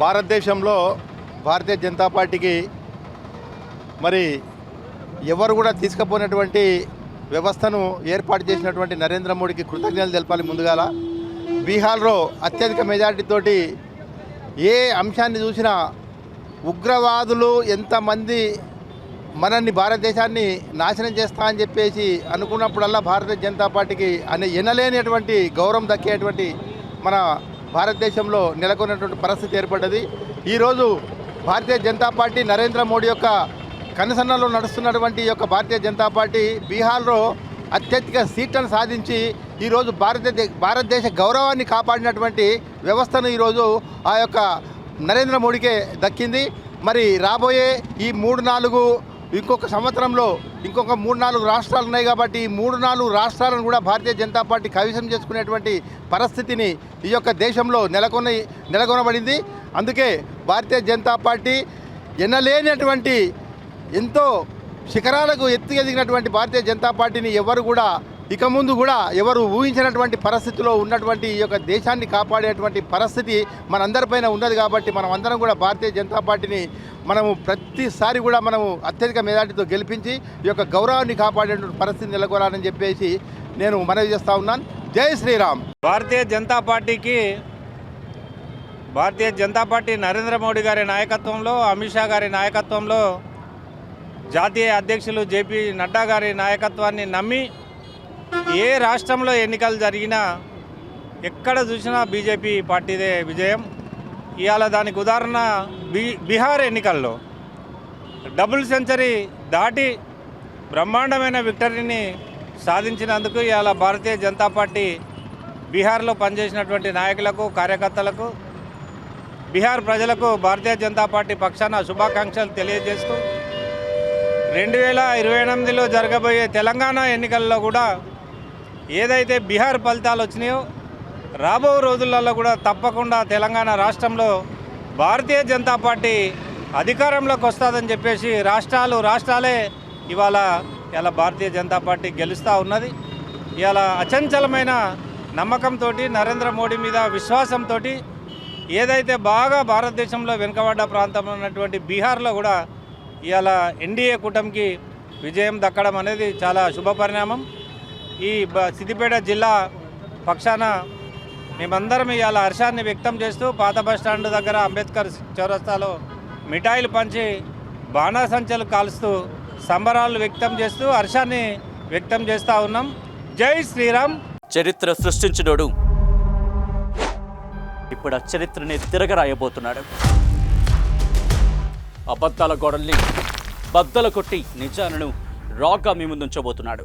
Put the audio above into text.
భారతదేశంలో భారతీయ జనతా పార్టీకి మరి ఎవరు కూడా తీసుకుపోయినటువంటి వ్యవస్థను ఏర్పాటు చేసినటువంటి నరేంద్ర మోడీకి కృతజ్ఞతలు తెలపాలి ముందుగాల. బీహార్లో అత్యధిక మెజార్టీతోటి ఏ అంశాన్ని చూసినా ఉగ్రవాదులు ఎంతమంది మనల్ని భారతదేశాన్ని నాశనం చేస్తా అని చెప్పేసి అనుకున్నప్పుడల్లా భారతీయ జనతా పార్టీకి అనే ఎనలేనటువంటి గౌరవం దక్కేటువంటి మన భారతదేశంలో నెలకొన్నటువంటి పరిస్థితి ఏర్పడ్డది. ఈరోజు భారతీయ జనతా పార్టీ నరేంద్ర మోడీ యొక్క కనసన్నలో నడుస్తున్నటువంటి యొక్క భారతీయ జనతా పార్టీ బీహార్లో అత్యధిక సీట్లను సాధించి ఈరోజు భారతదేశ భారతదేశ గౌరవాన్ని కాపాడినటువంటి వ్యవస్థను ఈరోజు ఆ యొక్క నరేంద్ర మోడీకే దక్కింది. మరి రాబోయే ఈ మూడు నాలుగు ఇంకొక సంవత్సరంలో ఇంకొక మూడు నాలుగు రాష్ట్రాలు ఉన్నాయి కాబట్టి ఈ మూడు నాలుగు రాష్ట్రాలను కూడా భారతీయ జనతా పార్టీ కవిసం చేసుకునేటువంటి పరిస్థితిని ఈ యొక్క దేశంలో నెలకొని నెలకొనబడింది. అందుకే భారతీయ జనతా పార్టీ ఎన్నలేనటువంటి ఎంతో శిఖరాలకు ఎత్తుకెదిగినటువంటి భారతీయ జనతా పార్టీని ఎవరు కూడా ఇక ముందు కూడా ఎవరు ఊహించినటువంటి పరిస్థితిలో ఉన్నటువంటి ఈ యొక్క దేశాన్ని కాపాడేటువంటి పరిస్థితి మనందరిపైన ఉన్నది కాబట్టి మనం అందరం కూడా భారతీయ జనతా పార్టీని మనము ప్రతిసారి కూడా మనము అత్యధిక మెజార్టీతో గెలిపించి ఈ యొక్క గౌరవాన్ని కాపాడేటువంటి పరిస్థితి నెలకొనాలని చెప్పేసి నేను మనవి చేస్తూ ఉన్నాను. జై శ్రీరామ్. భారతీయ జనతా పార్టీకి భారతీయ జనతా పార్టీ నరేంద్ర మోడీ గారి నాయకత్వంలో అమిత్ షా గారి నాయకత్వంలో జాతీయ అధ్యక్షులు జేపీ నడ్డా గారి నాయకత్వాన్ని నమ్మి ఏ రాష్ట్రంలో ఎన్నికలు జరిగినా ఎక్కడ చూసినా బీజేపీ పార్టీదే విజయం. ఇవాళ దానికి ఉదాహరణ బీ బీహార్ ఎన్నికల్లో. డబుల్ సెంచరీ దాటి బ్రహ్మాండమైన విక్టరీని సాధించినందుకు ఇవాళ భారతీయ జనతా పార్టీ బీహార్లో పనిచేసినటువంటి నాయకులకు కార్యకర్తలకు బీహార్ ప్రజలకు భారతీయ జనతా పార్టీ పక్షాన శుభాకాంక్షలు తెలియజేస్తూ రెండు వేల ఇరవై ఎనిమిదిలో జరగబోయే తెలంగాణ ఎన్నికల్లో కూడా ఏదైతే బీహార్ ఫలితాలు వచ్చినాయో రాబో రోజులలో కూడా తప్పకుండా తెలంగాణ రాష్ట్రంలో భారతీయ జనతా పార్టీ అధికారంలోకి వస్తుందని చెప్పేసి రాష్ట్రాలు రాష్ట్రాలే ఇవాళ ఇలా భారతీయ జనతా పార్టీ గెలుస్తూ ఉన్నది. ఇవాళ అచంచలమైన నమ్మకంతో నరేంద్ర మోడీ మీద విశ్వాసంతో ఏదైతే బాగా భారతదేశంలో వెనుకబడ్డ ప్రాంతంలో ఉన్నటువంటి బీహార్లో కూడా ఇవాళ ఎన్డీఏ కూటమికి విజయం దక్కడం అనేది చాలా శుభ పరిణామం ఈ బ- సిద్దిపేట జిల్లా పక్షాన మేమందరం ఇవాళ హర్షాన్ని వ్యక్తం చేస్తూ పాత బస్ స్టాండ్ దగ్గర అంబేద్కర్ చౌరస్తాలో మిఠాయిలు పంచి బాణాసంచలు కాలుస్తూ సంబరాలు వ్యక్తం చేస్తూ హర్షాన్ని వ్యక్తం చేస్తూ ఉన్నాం. జై శ్రీరామ్! చరిత్ర సృష్టించినోడు. ఇప్పుడు ఆ చరిత్రని తిరగరాయబోతున్నాడు. అబద్ధాల గోడల్ని బద్దలు కొట్టి నిజాలను రాగా మీ ముందుంచబోతున్నాడు.